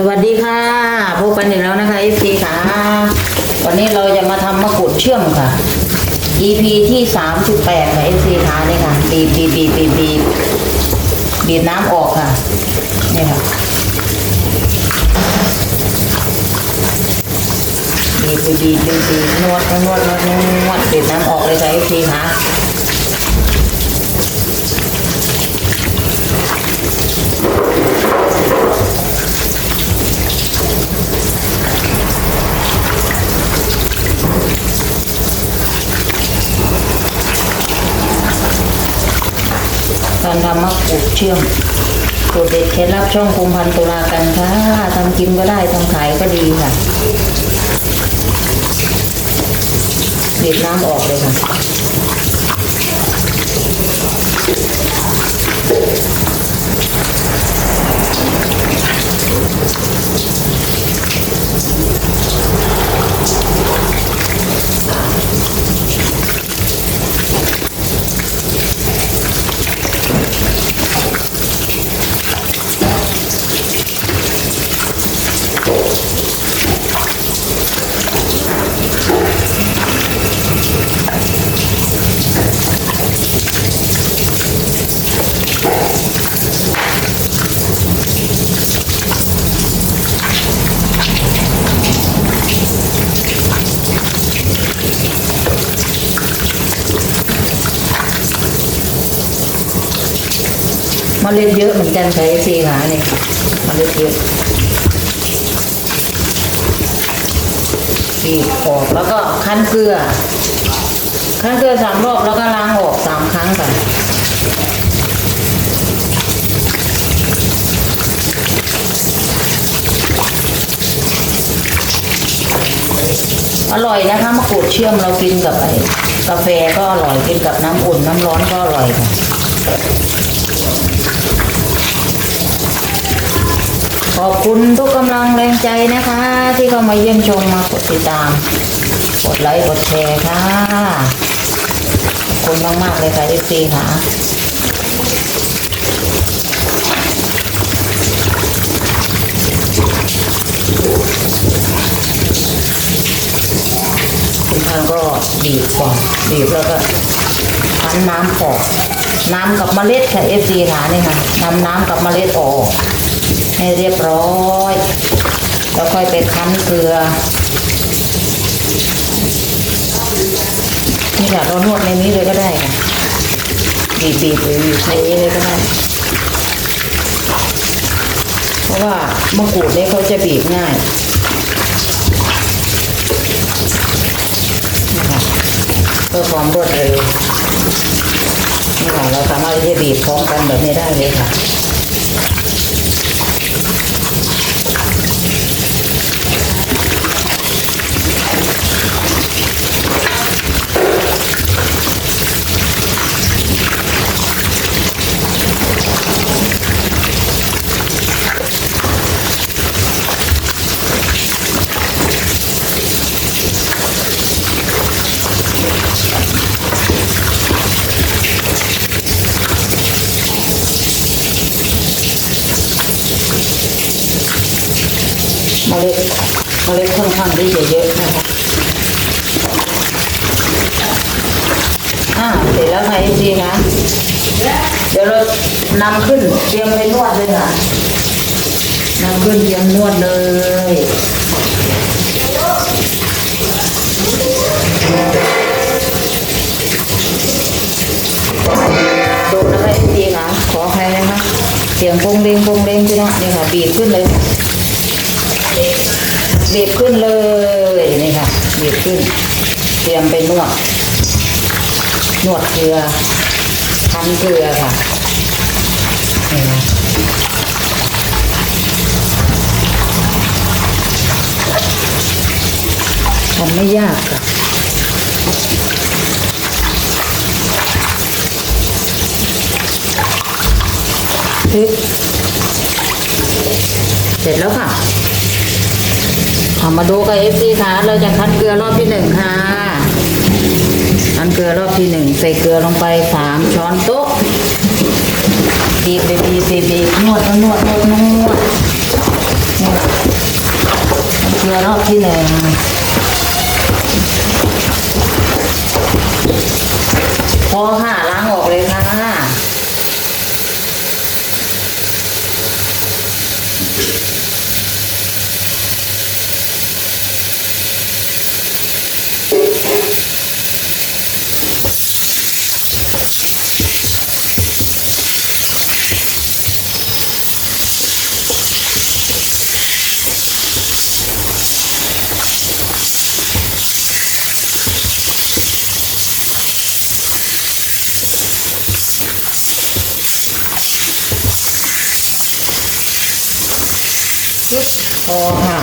สวัสดีค่ะพบกันอีกแล้วนะคะ FC ค่ะ วันนี้เราจะมาทำมะกรูดเชื่อมค่ะ EP ที่ 38 ค่ะ FC ค่ะนี่ค่ะบีบบีบบีบบีบบีบบีบน้ำออกค่ะ นี่ค่ะบีบบีบบีบบีบนวดนวดนวดนวดนวดบีบน้ำออกเลยค่ะ FC ค่ะ การทำมะกรูดเชื่อมสูตรเด็ดเคล็ดลับช่องคุมพันตุลากันค่ะทำกินก็ได้ทำขายก็ดีค่ะบีบน้ำออกเลยค่ะ เล็ดเยอะเหมือนกันค่ะเอซีค่ะนี่ค่ะเล็ดเยอะบีบออกแล้วก็คั้นเกลือ คั้นเกลือสามรอบแล้วก็ล้างออกสามครั้งค่ะอร่อยนะคะมะกรูดเชื่อมเรากินกับไอ้กาแฟก็อร่อยกินกับน้ำอุ่นน้ำร้อนก็อร่อยค่ะ ขอบคุณทุกกำลังแรงใจนะคะ ที่เข้ามาเยี่ยมชมมากดติดตาม กดไลค์กดแชร์ค่ะ ขอบคุณมาก ๆ เลยค่ะเอฟซีค่ะคุณท่านก็บีบก่อนบีบแล้วก็คั้นน้ำออก น้ำกับเมล็ดค่ะเอฟซีค่ะนี่ค่ะนำน้ำกับเมล็ดออก ให้เรียบร้อย แล้วค่อยไปคั้นเกลือ นี่ค่ะเรานวดในนี้เลยก็ได้ค่ะบีบบีบหรือในนี้เลยก็ได้ เพราะว่ามะกรูดเนี่ยเขาจะบีบง่ายนี่ค่ะเพื่อความรวดเร็วนี่ค่ะเราสามารถที่จะบีบพร้อมกันแบบนี้ได้เลยค่ะ เมล็ดเล็ดค่อนข้างที่จะเยอะนะคะอ่าเสร็จแล้วค่ะพี่ซีคะเดี๋ยวเรานำขึ้นเตรียมไปนวดเลยค่ะนำขึ้นเตรียมนวดเลยดูนะคะพี่ซีคะขอใครนะคะเสียงโปงเลงโปงเลงพี่น้องนี่ยค่ะบีบขึ้นเลย บีบขึ้นเลยนี่ค่ะบีบขึ้น เตรียมไปนวด นวดเกลือคั้นเกลือค่ะนี่นะทำไม่ยากค่ะพริกเสร็จแล้วค่ะ เอมาดูกับเอฟซีค่ะ เราจะคั้นเกลือรอบที่หนึ่งค่ะคั้นเกลือรอบที่หนึ่งใส่เกลือลงไปสามช้อนโต๊ะบีบบีบบีบนวดนวดนวดนวดเกลือรอบที่หนึ่ง ปึ๊บพอค่ะ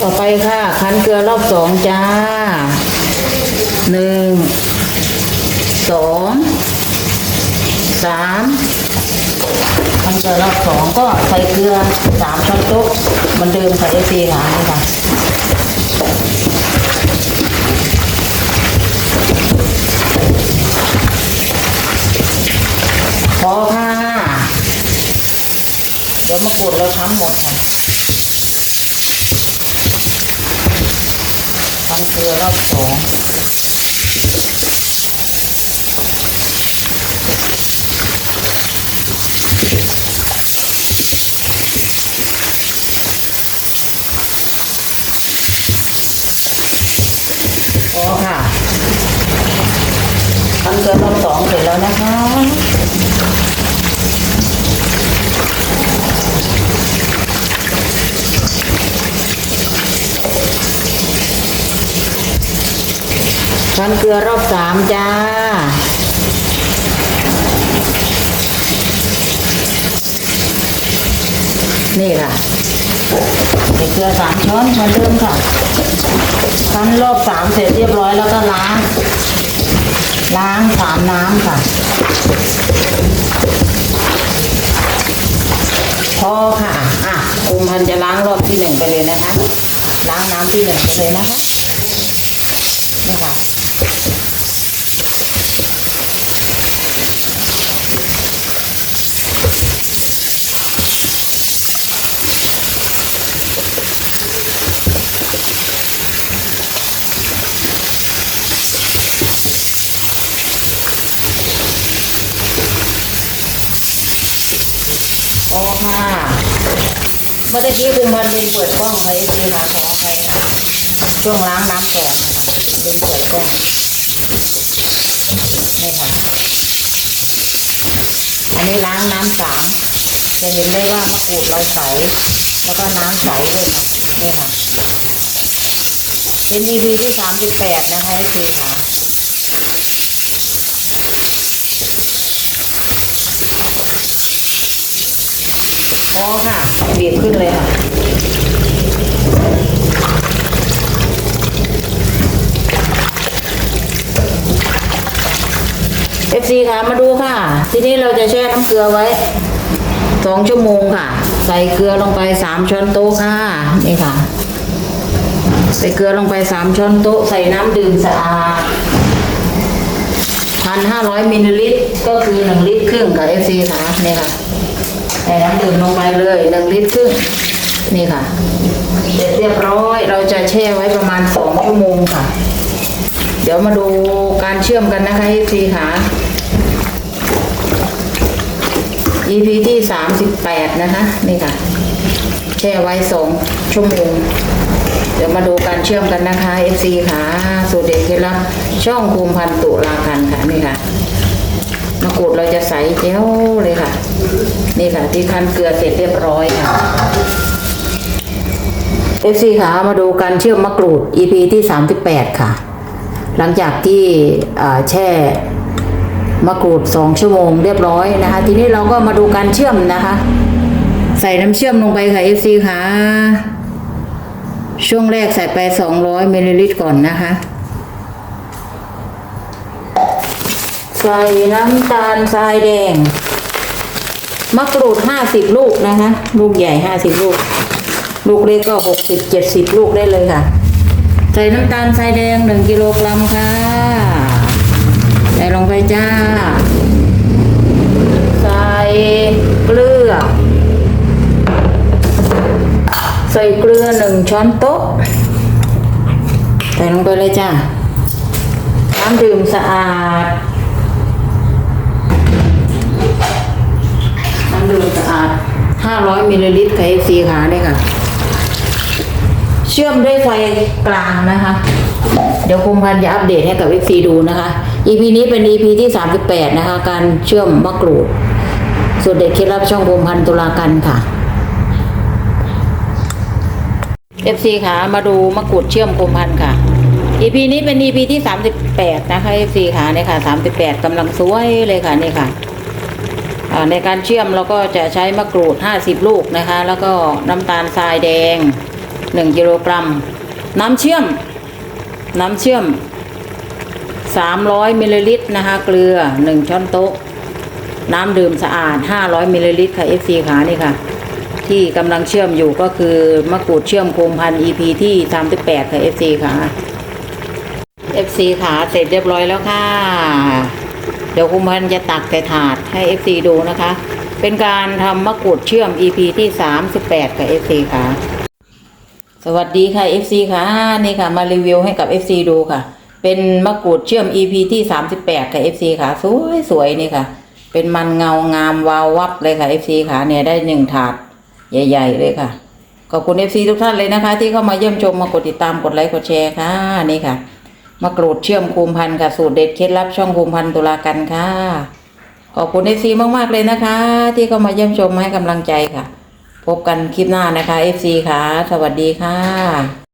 ต่อไปค่ะ คั้นเกลือรอบสองจ้าหนึ่งสองสาม คั้นเกลือรอบสองก็ใส่เกลือสามช้อนโต๊ะเหมือนเดิมค่ะเอซีค่ะนี่ค่ะพอค่ะ เดี๋ยวมากดเราทำหมดค่ะทำเกลือรอบสองพอค่ะทำ เกลือรอบสองเสร็จแล้วนะคะคั้นเกลือรอบสามจ้านี่ค่ะใส่เกลือสามช้อนเหมือนเดิมค่ะคั้นรอบสามเสร็จเรียบร้อยแล้วก็ล้าง ล้างสามน้ำค่ะ พอค่ะ อะคุมพันจะล้างรอบที่หนึ่งไปเลยนะคะ ล้างน้ำที่หนึ่งไปเลยนะคะนี่ค่ะ อ๋อค่ะเมื่อกี้คุณพันลืมเปิดกล้องไว้คือหาขออภัยค่ะช่วงล้างน้ำสองนะคะเปิดกล้องนี่ค่ะอันนี้ล้างน้ำสามจะเห็นได้ว่ามะกรูดเราใสแล้วก็น้ำใสด้วยค่ะนี่ค่ะเป็น EP ที่สามสิบแปดนะคะคือค่ะ พอค่ะบีบขึ้นเลยค่ะ FC ค่ะมาดูค่ะ ทีนี้เราจะแช่น้ำเกลือไว้สองชั่วโมงค่ะ ใส่เกลือลงไปสามช้อนโต๊ะค่ะนี่ค่ะ ใส่เกลือลงไปสามช้อนโต๊ะใส่น้ำดื่มสะอาดพันห้าร้อยมิลลิลิตรก็คือหนึ่งลิตรครึ่งค่ะ FC ค่ะนี่ค่ะ ส่น้ำดื่มลงไปเลยหนึ่งลิตรครึ่งนี่ค่ะ เสร็จเรียบร้อยเราจะแช่ไว้ประมาณสองชั่วโมงค่ะ เดี๋ยวมาดูการเชื่อมกันนะคะ EP ค่ะ EP ที่สามสิบแปดนะคะนี่ค่ะ แช่ไว้สองชั่วโมงเดี๋ยวมาดูการเชื่อมกันนะคะ FC ค่ะ สูตรเด็ดเคล็ดลับช่องภูมิพันธ์ตุลาพันค่ะนี่ค่ะ มะกรูดเราจะใสเจ้วเลยค่ะ นี่ค่ะ ที่คั้นเกลือเสร็จเรียบร้อยค่ะ FC ค่ะมาดูการเชื่อมมะกรูด EP ที่ 38 ค่ะ หลังจากที่แช่มะกรูด 2 ชั่วโมงเรียบร้อยนะคะ ทีนี้เราก็มาดูการเชื่อมนะคะ ใส่น้ำเชื่อมลงไปค่ะ FC ค่ะ ช่วงแรกใส่ไป 200มิลลิลิตรก่อนนะคะ ใส่น้ำตาลทรายแดง มะกรูดห้าสิบลูกนะคะ ลูกใหญ่ห้าสิบลูก ลูกเล็กก็หกสิบเจ็ดสิบลูกได้เลยค่ะ ใส่น้ำตาลทรายแดงหนึ่งกิโลกรัมค่ะ ใส่ลงไปจ้า ใส่เกลือ ใส่เกลือหนึ่งช้อนโต๊ะ ใส่ลงไปเลยจ้าน้ำดื่มสะอาด ดื่มสะอาด 500มิลลิลิตรค่ะ FC ค่ะเนี่ยค่ะ เชื่อมด้วยไฟกลางนะคะ เดี๋ยวคมพันธ์จะอัปเดตให้กับ FC ดูนะคะ EP นี้เป็น EP ที่ 38 นะคะ การเชื่อมมะกรูดสูตรเด็ดเคล็ดลับช่องคมพันธ์ตุลากันค่ะ FC ค่ะ มาดูมะกรูดเชื่อมคมพันธ์ค่ะ EP นี้เป็น EP ที่ 38 นะคะ FC ค่ะเนี่ยค่ะ 38กำลังสวยเลยค่ะนี่ค่ะ ในการเชื่อมเราก็จะใช้มะกรูด 50 ลูกนะคะ แล้วก็น้ำตาลทรายแดง 1กิโลกรัม น้ำเชื่อม น้ำเชื่อม 300มิลลิลิตรนะคะ เกลือ 1 ช้อนโต๊ะ น้ำดื่มสะอาด 500มิลลิลิตรค่ะ FC ขานี่ค่ะ ที่กำลังเชื่อมอยู่ก็คือมะกรูดเชื่อมโคมพัน EP ที่38ค่ะ FC ขา FC ขาเสร็จเรียบร้อยแล้วค่ะ เดี๋ยวคุณพันจะตักใส่ถาดให้ FC ดูนะคะ เป็นการทำมะกรูดเชื่อม EP ที่ 38ค่ะ FC ค่ะ สวัสดีค่ะ FC ค่ะนี่ค่ะ มารีวิวให้กับ FC ดูค่ะ เป็นมะกรูดเชื่อม EP ที่ 38 ค่ะ FC ค่ะ สวยสวยนี่ค่ะ เป็นมันเงางามวาววับเลยค่ะ FC ค่ะเนี่ยได้หนึ่งถาดใหญ่ ๆ เลยค่ะ ขอบคุณ FC ทุกท่านเลยนะคะ ที่เข้ามาเยี่ยมชมมากดติดตามกดไลค์กดแชร์ค่ะนี่ค่ะ มากรูดเชื่อมภูมิพันธ์ค่ะสูตรเด็ดเคล็ดลับช่องภูมิพันธ์ตุลากันค่ะ ขอบคุณเอฟซีมากๆเลยนะคะ ที่เข้ามาเยี่ยมชมให้กำลังใจค่ะ พบกันคลิปหน้านะคะเอฟซีค่ะ สวัสดีค่ะ